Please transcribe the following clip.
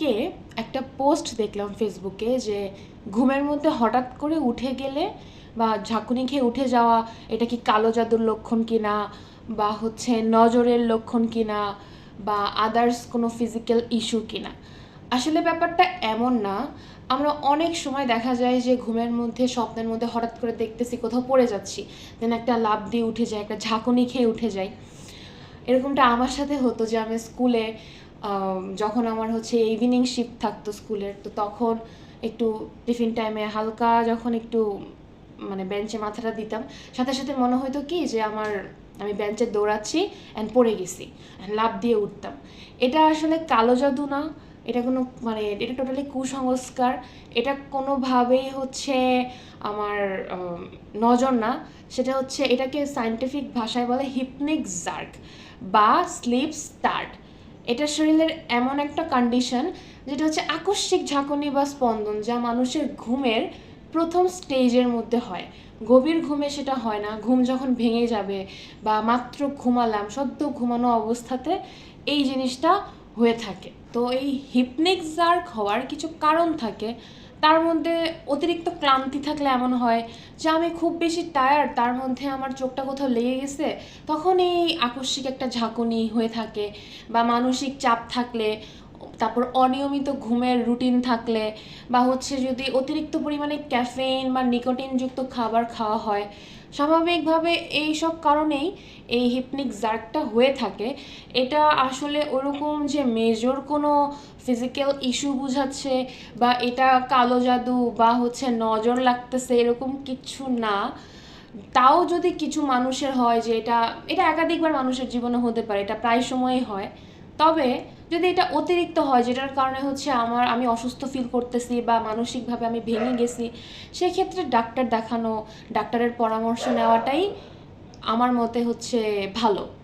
আজকে একটা পোস্ট দেখলাম ফেসবুকে যে ঘুমের মধ্যে হঠাৎ করে উঠে গেলে বা ঝাঁকুনি খেয়ে উঠে যাওয়া, এটা কি কালো জাদুর লক্ষণ কিনা বা হচ্ছে নজরের লক্ষণ কিনা বা আদার্স কোনো ফিজিক্যাল ইস্যু কিনা? আসলে ব্যাপারটা এমন না। আমরা অনেক সময় দেখা যায় যে ঘুমের মধ্যে, স্বপ্নের মধ্যে হঠাৎ করে দেখতেছি, কোথাও পড়ে যাচ্ছি দেন একটা লাভ দিয়ে উঠে যায়, একটা ঝাঁকুনি খেয়ে উঠে যায় এরকমটা আমার সাথে হতো যে আমি স্কুলে যখন আমার হচ্ছে ইভিনিং শিফট থাকতো স্কুলের, তো তখন একটু টিফিন টাইমে হালকা যখন একটু মানে বেঞ্চে মাথাটা দিতাম। সাথে সাথে মনে হতো কি যে আমার, আমি বেঞ্চে দৌড়াচ্ছি অ্যান্ড পড়ে গেছি লাফ দিয়ে উঠতাম। এটা আসলে কালো জাদু না, এটা কোনো মানে এটা টোটালি কুসংস্কার। এটা কোনোভাবেই হচ্ছে আমার নজর না। সেটা হচ্ছে এটাকে সায়েন্টিফিক ভাষায় বলে হিপনিক জার্ক বা স্লিপ স্টার্ট এটা শরীরের এমন একটা কন্ডিশন যেটা হচ্ছে আকস্মিক ঝাঁকুনি বা স্পন্দন যা মানুষের ঘুমের প্রথম স্টেজের মধ্যে হয়। গভীর ঘুমে সেটা হয় না। ঘুম যখন ভেঙে যাবে বা মাত্র ঘুমালাম, সদ্য ঘুমানো অবস্থাতে এই জিনিসটা হয়ে থাকে। তো এই হিপনিক জার্ক হওয়ার কিছু কারণ থাকে তার মধ্যে অতিরিক্ত ক্লান্তি থাকলে এমন হয় যে আমি খুব বেশি টায়ার্ড তার মধ্যে আমার চোখটা কোথাও লেগে গেছে, তখন এই আকস্মিক একটা ঝাঁকুনি হয়ে থাকে বা মানসিক চাপ থাকলে তারপর অনিয়মিত ঘুমের রুটিন থাকলে বা হচ্ছে যদি অতিরিক্ত পরিমাণে ক্যাফেইন বা নিকোটিনযুক্ত খাবার খাওয়া হয়, স্বাভাবিকভাবে এই সব কারণেই এই হিপনিক জার্কটা হয়ে থাকে। এটা আসলে ওরকম যে মেজর কোনো ফিজিক্যাল ইস্যু বুঝাচ্ছে বা এটা কালো জাদু বা হচ্ছে নজর লাগতেছে এরকম কিছু না। তাও যদি কিছু মানুষের হয় যে এটা এটা একাধিকবার মানুষের জীবনে হতে পারে, এটা প্রায় সময়ই হয়। তবে যদি এটা অতিরিক্ত হয়, যেটার কারণে হচ্ছে আমার, আমি অসুস্থ ফিল করতেছি বা মানসিকভাবে আমি ভেঙে গেছি, সেক্ষেত্রে ডাক্তার দেখানো, ডাক্তারের পরামর্শ নেওয়াটাই আমার মতে হচ্ছে ভালো।